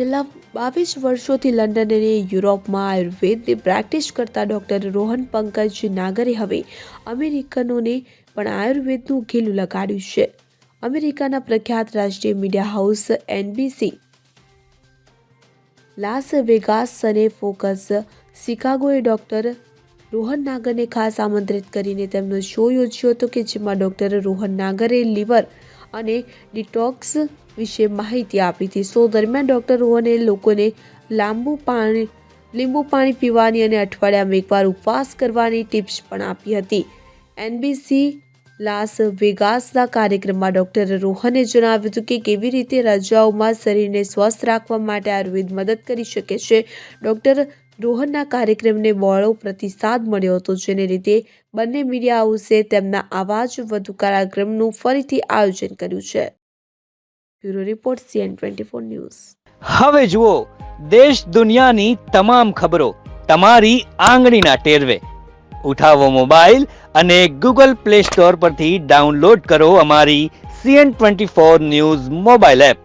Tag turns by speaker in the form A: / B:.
A: છેલ્લા બાવીસ વર્ષોથી લંડન અને યુરોપમાં આયુર્વેદની પ્રેક્ટિસ કરતા ડૉક્ટર રોહન પંકજ નાગરે હવે અમેરિકનોને પણ આયુર્વેદનું ઘેલું લગાડ્યું છે. અમેરિકાના પ્રખ્યાત રાષ્ટ્રીય media house NBC Las Vegas અને ફોકસ શિકાગોએ ડૉક્ટર રોહન નાગરને ખાસ આમંત્રિત કરીને તેમનો શો યોજ્યો હતો કે જેમાં ડૉક્ટર રોહન નાગરે લીવર અને ડિટોક્સ વિશે માહિતી આપી હતી. શો દરમિયાન ડૉક્ટર રોહને લોકોને લાંબુ પાણી, લીંબુ પાણી પીવાની અને અઠવાડિયામાં એકવાર ઉપવાસ કરવાની ટિપ્સ પણ આપી હતી. એનબીસી લાસ વેગાસના કાર્યક્રમમાં ડૉક્ટર રોહને જણાવ્યું હતું કે કેવી રીતે રજાઓમાં શરીરને સ્વસ્થ રાખવા માટે આયુર્વેદ મદદ કરી શકે છે. ડૉક્ટર રોહનના કાર્યક્રમને બહોળો પ્રતિસાદ મળ્યો હતો, જેને લીધે બંને મીડિયા હાઉસે તેમના આવા જ વધુ કાર્યક્રમનું ફરીથી આયોજન કર્યું છે. Bureau report, CN twenty four news.
B: હવે જુઓ, દેશ દુનિયાની તમામ ખબરો તમારી આંગળીના ટેરવે. ઉઠાવો મોબાઈલ અને ગૂગલ પ્લે સ્ટોર પરથી ડાઉનલોડ કરો અમારી CN twenty four news mobile app.